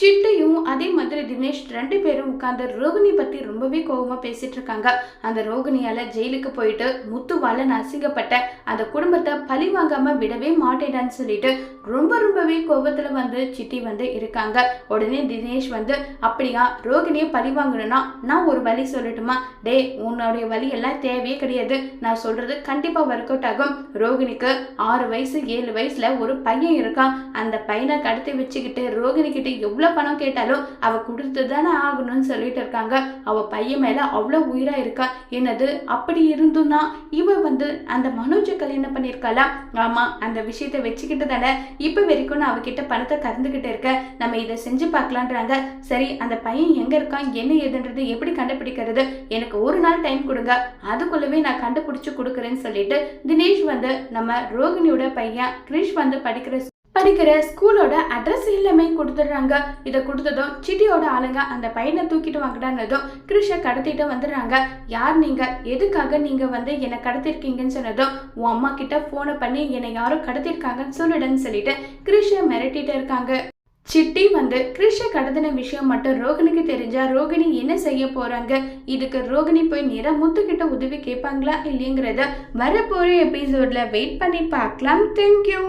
சிட்டையும் அதே மாதிரி தினேஷ் ரெண்டு பேரும் உட்காந்து ரோகிணி பத்தி ரொம்பவே கோபமா பேசிட்டு இருக்காங்க. அந்த ரோகிணியால ஜெயிலுக்கு போயிட்டு முத்துவால அசிங்கப்பட்ட அந்த குடும்பத்தை பழி வாங்காம விடவே மாட்டேடான்னு சொல்லிட்டு ரொம்ப ரொம்பவே கோபத்துல வந்து சிட்டி வந்து இருக்காங்க. உடனே தினேஷ் வந்து அப்படியா ரோகிணியை பழி வாங்கணும்னா நான் ஒரு வழி சொல்லட்டுமா? டே உன்னுடைய வழி எல்லாம் தேவையே கிடையாது. நான் சொல்றது கண்டிப்பா ஒர்க் அவுட் ஆகும். ரோகிணிக்கு ஆறு வயசு ஏழு வயசுல ஒரு பையன் இருக்கான். அந்த பையனை கடத்தி வச்சுக்கிட்டு ரோகிணி கிட்ட எவ்வளோ பணம் கேட்டாலும் அவ கொடுத்து தானே ஆகணும்னு சொல்லிட்டு இருக்காங்க. அவ பையன் மேல அவ்வளவு உயிரா இருக்கா? என்னது? அப்படி இருந்தும்னா இவ வந்து அந்த மனோஜை கல்யாணம் பண்ணியிருக்காளா? ஆமா அந்த விஷயத்தை வச்சுக்கிட்டு தானே இப்ப வரைக்கும் நான் அவகிட்ட பணத்தை கறந்துக்கிட்டு இருக்க நம்ம இதை செஞ்சு பார்க்கலான்றாங்க. சரி அந்த பையன் எங்க இருக்கான்? என்ன ஏதுன்றது எப்படி கண்டுபிடிக்கிறது? எனக்கு ஒரு நாள் டைம் கொடுங்க. அதுக்குள்ளவே நான் கண்டுபிடிச்சு கொடுக்குறேன்னு சொல்லிட்டு தினேஷ் வந்து நம்ம ரோகிணியோட பையன் கிரிஷ் வந்து படிக்கிற படிக்கிற ஸ்கூலோட அட்ரஸ் எல்லாமே கொடுத்துட்றாங்க. இதை கொடுத்ததும் சிட்டியோட ஆளுங்க அந்த பையனை தூக்கிட்டு வாங்கடானதும் கிருஷை கடத்திட்டு வந்துடுறாங்க. யார் நீங்க? எதுக்காக நீங்க வந்து என்னை கடத்திருக்கீங்கன்னு சொன்னதும் உன் அம்மா கிட்ட ஃபோனை பண்ணி என்னை யாரும் கடத்திருக்காங்கன்னு சொல்லிடுன்னு சொல்லிட்டு கிருஷை மிரட்டிட்டு இருக்காங்க. சிட்டி வந்து கிருஷ கடத்தின விஷயம் மட்டும் ரோகிணிக்கு தெரிஞ்சா ரோகிணி என்ன செய்ய போறாங்க? இதுக்கு ரோகிணி போய் நேரம் முத்துக்கிட்ட உதவி கேட்பாங்களா இல்லைங்கிறத வரப்போற எபிசோட்ல வெயிட் பண்ணி பார்க்கலாம். தேங்க்யூ